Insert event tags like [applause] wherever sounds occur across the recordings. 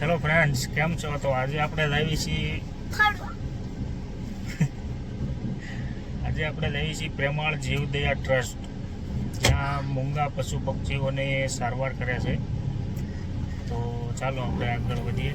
Hello friends કેમ છો? તો આજે આપણે લાવી છીએ [laughs] આજે આપણે લાવી છીએ પ્રેમાળ જીવદયા ટ્રસ્ટ જ્યાં મૂંગા પશુ પક્ષીઓને સારવાર કરે છે. તો ચાલો આપણે આગળ વધીએ.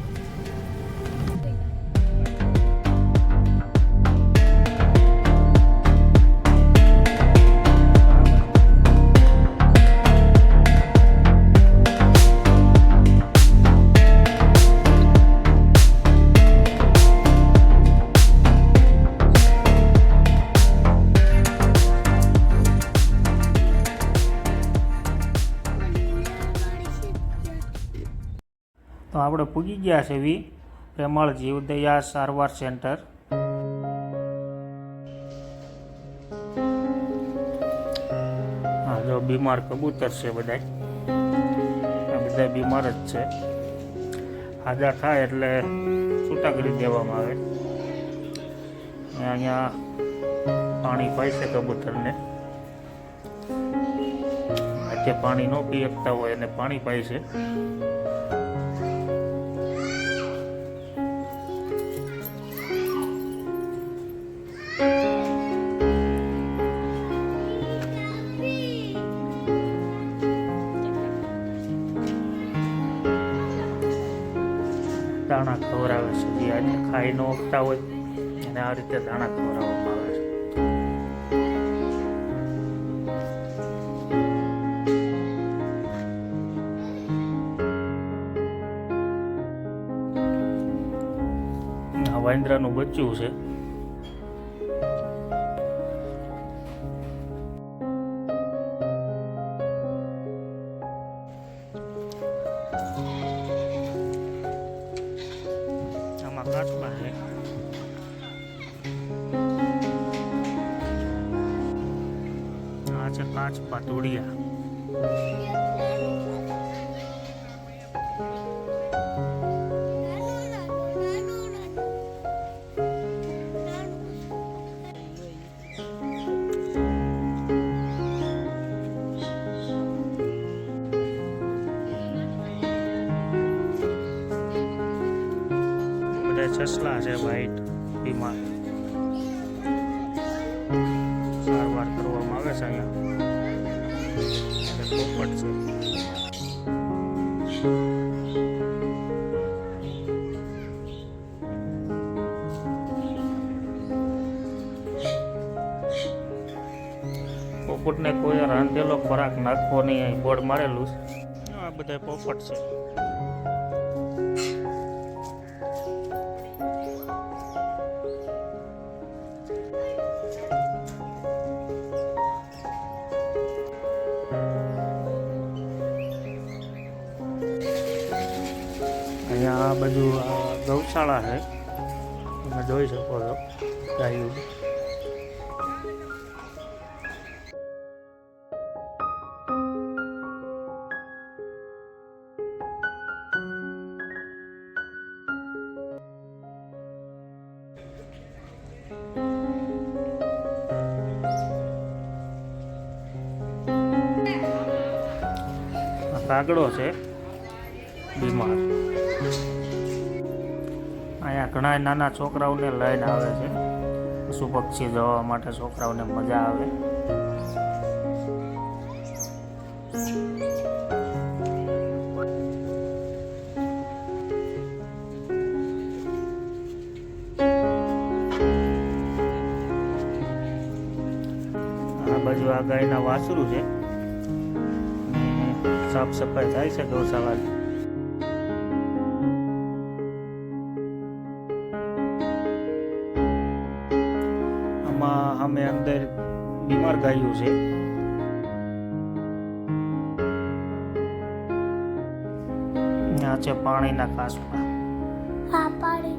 તો આપણે પૂગી ગયા છે વી. પ્રેમાળ જીવદયા સારવાર સેન્ટર. જો બીમાર કબૂતર છે બધા બધા બીમાર જ છે. હાજર થાય એટલે છૂટા કરી દેવામાં આવે. અહીંયા પાણી પાય છે કબૂતરને. આજે પાણી ન પી શકતા હોય એને પાણી પાય છે. દાણા ખવડાવે છે. જે આજે ખાઈ ન ઉગતા હોય અને આ રીતે દાણા ખવડાવવામાં આવે છે. વાંદરાનું બચ્ચું છે. કાચબા છે આ છે કાચબા ધોળિયા બધા સસલા છે વ્હાઈટ બીમાર સારવાર કરવામાં આવે છે અહીંયા. પોપટ છે. પોપટને કોઈ રાંધેલો ખોરાક નાખવો નહીં બોર્ડ મારેલું છે. આ બધા પોપટ છે. આ બધું આ ગૌશાળા છે તમે જોઈ શકો છો ગાયું આ કાગડો છે બીમાર અહીંયા ઘણા નાના છોકરાઓને લઈને આવે છે. પશુ પક્ષી જોવા માટે છોકરાઓને મજા આવે. આ બાજુ આ ગાયના વાસરું છે. સાફ સફાઈ થાય છે ગૌશાળાની. અમે અંદર બીમાર ગાયું છે. આ છે પાણીના કાસપા હા પાડી